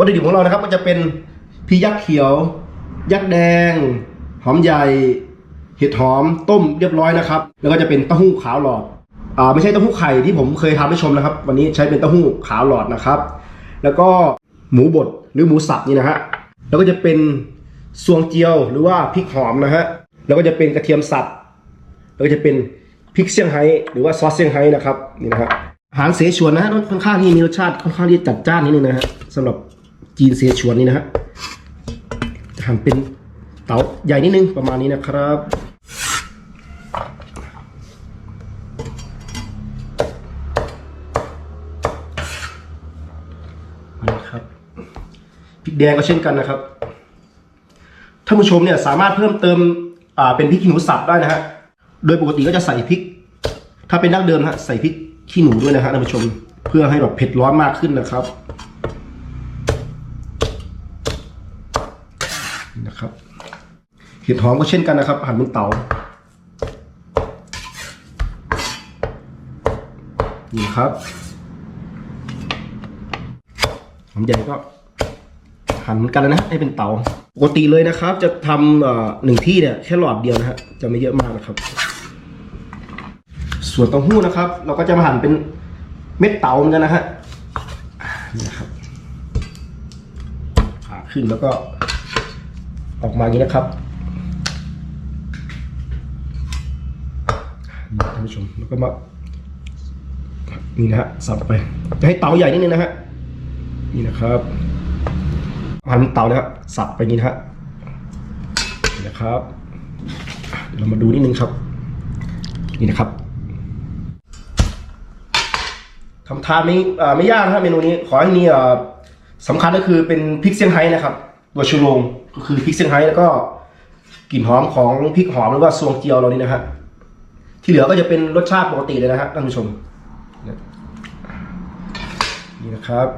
วัตถุดิบของเรานะครับก็จะเป็นพริกยักษ์เขียว ยักษ์แดง หอมใหญ่ เห็ดหอมต้มเรียบร้อยนะครับ แล้วก็จะเป็นเต้าหู้ขาวหลอดอ่าไม่ใช่เต้าหู้ไข่ที่ผมเคยทำให้ชมนะครับ วันนี้ใช้เป็นเต้าหู้ขาวหลอดนะครับ แล้วก็หมูบดหรือหมูสับนี่นะฮะแล้วก็จะเป็นซวงเจียวหรือว่าพริกหอมนะฮะแล้วก็จะเป็นกระเทียมสับแล้วก็จะเป็นพริกเซี่ยงไฮ้หรือว่าซอสเซี่ยงไฮ้นะครับนี่นะฮะอาหารเสฉวนนะฮะค่อนข้างที่มีรสชาติค่อนข้างที่จัดจ้านนิดนึงนะฮะสำหรับ จีนเสฉวนนี่นะฮะจะหั่นเป็นเต๋าใหญ่นิดนึงประมาณนี้นะครับนี่ครับพริกแดงก็เช่นกันนะครับท่านผู้ชมเนี่ยสามารถเพิ่มเติมเป็นพริกขี้หนูสับได้นะฮะโดยปกติก็จะใส่พริก ถ้าเป็นดั้งเดิมฮะใส่พริกขี้หนูด้วยนะฮะท่านผู้ชม เพื่อให้แบบเผ็ดร้อนมากขึ้นนะครับ นะครับเห็ดหอมก็เช่นกันนะครับ หั่นเป็นเต๋านี่ครับหอมใหญ่ก็หั่นเหมือนกันนะให้เป็นเตาปกติเลยนะครับ จะทำหนึ่งที่เนี่ยแค่หลอดเดียวนะฮะจะไม่เยอะมากนะครับ ส่วนเต้าหู้นะครับ เราก็จะมาหั่นเป็นเม็ดเต๋าเหมือนกันนะฮะนี่ครับผ่าขึ้นแล้วก็ ออกมาอย่างนี้นะครับท่านผู้ชมแล้วก็มานี่นะฮะสับไปจะให้เตาใหญ่นิดนึงนะฮะนี่นะครับหั่นเตานะครับสับไปนี่นะฮะนี่นะครับเดี๋ยวเรามาดูนิดนึงครับ นี่นะครับทำทานไม่ไม่ยากนะครับเมนูนี้ขอให้มีสำคัญก็คือเป็นพริกเซี่ยงไฮ้นะครับ ตัวชูโรงก็คือพริกเซี่ยงไฮ้แล้วก็กลิ่นหอมของพริกหอมหรือว่าซวงเจียวเรานี่นะฮะที่เหลือก็จะเป็นรสชาติปกติเลยนะฮะท่านผู้ชมนี่นะครับ